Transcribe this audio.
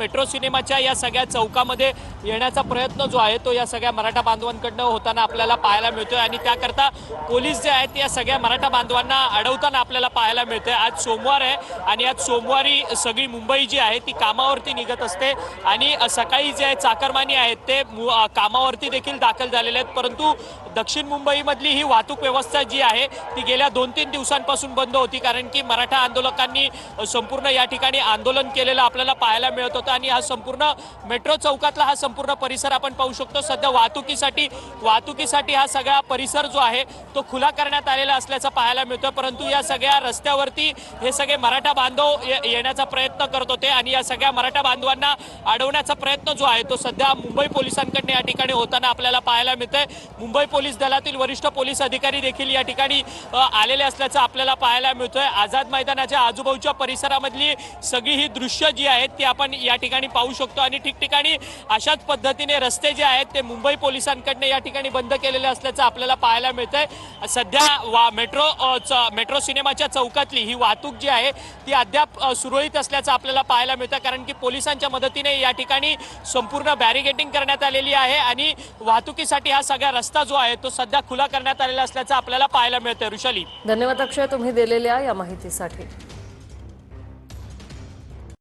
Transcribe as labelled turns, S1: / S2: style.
S1: Metro सिनेमाच्या या सगळ्या चौकामध्ये येण्याचा प्रयत्न जो आहे तो या सगळ्या मराठा बांधवांकडनं होताना आपल्याला पाहायला मिळतोय. आणि त्याकरता पोलीस जे आहेत या सगळ्या मराठा बांधवांना अडवताना आपल्याला पाहायला मिळतंय. आज सोमवार आहे आणि आज सोमवारी सगळी मुंबई जी आहे ती कामावरती निघत असते. आणि सकाळी जे आहे चाकरमानी आहेत ते मु- कामावरती देखील दाखल झालेले आहेत. परंतु दक्षिण मुंबईमधली ही वाहतूक व्यवस्था जी आहे ती गेल्या दोन तीन दिवसांपासून बंद होती. कारण की मराठा आंदोलकांनी संपूर्ण या ठिकाणी आंदोलन केलेलं आपल्याला पाहायला मिळत होतं. आणि हा संपूर्ण मेट्रो चौकातला हा संपूर्ण परिसर आपण पाहू शकतो. सध्या वाहतुकीसाठी वाहतुकीसाठी हा सगळा परिसर जो आहे तो खुला करण्यात आलेला असल्याचं पाहायला मिळतं परंतु या सगळ्या रस्त्यावरती हे सगळे मराठा बांधव ये- येण्याचा प्रयत्न करत होते आणि या सगळ्या मराठा बांधवांना अडवण्याचा प्रयत्न जो आहे तो सध्या मुंबई पोलिसांकडनं या ठिकाणी होताना आपल्याला पाहायला मिळतंय. मुंबई पोलीस दलातील वरिष्ठ पोलीस अधिकारी देखील या ठिकाणी आलेले असल्याचं आपल्याला पाहायला मिळतोय. आझाद मैदानाच्या आजूबाजूच्या परिसरामधली सगळी ही दृश्य जी आहेत ती आपण या ठिकाणी पाहू शकतो आणि ठिकठिकाणी अशाच पद्धतीने रस्ते जे आहेत ते मुंबई पोलिसांकडनं या ठिकाणी बंद केलेले असल्याचं आपल्याला पाहायला मिळतंय. सध्या वा मेट्रो च- मेट्रो सिनेमाच्या चौकातली ही वाहतूक जी आहे ती अद्याप सुरळीत असल्याचं आपल्याला पाहायला मिळतं कारण की पोलिसांच्या मदतीने या ठिकाणी संपूर्ण बॅरिगेटिंग करण्यात आलेली आहे आणि वाहतुकीसाठी हा सगळा रस्ता जो आहे तो सध्या खुला करण्यात आलेला असल्याचं आपल्याला पाहायला मिळतंय. ऋषाली.
S2: धन्यवाद अक्षय तुम्ही दिलेल्या या माहितीसाठी.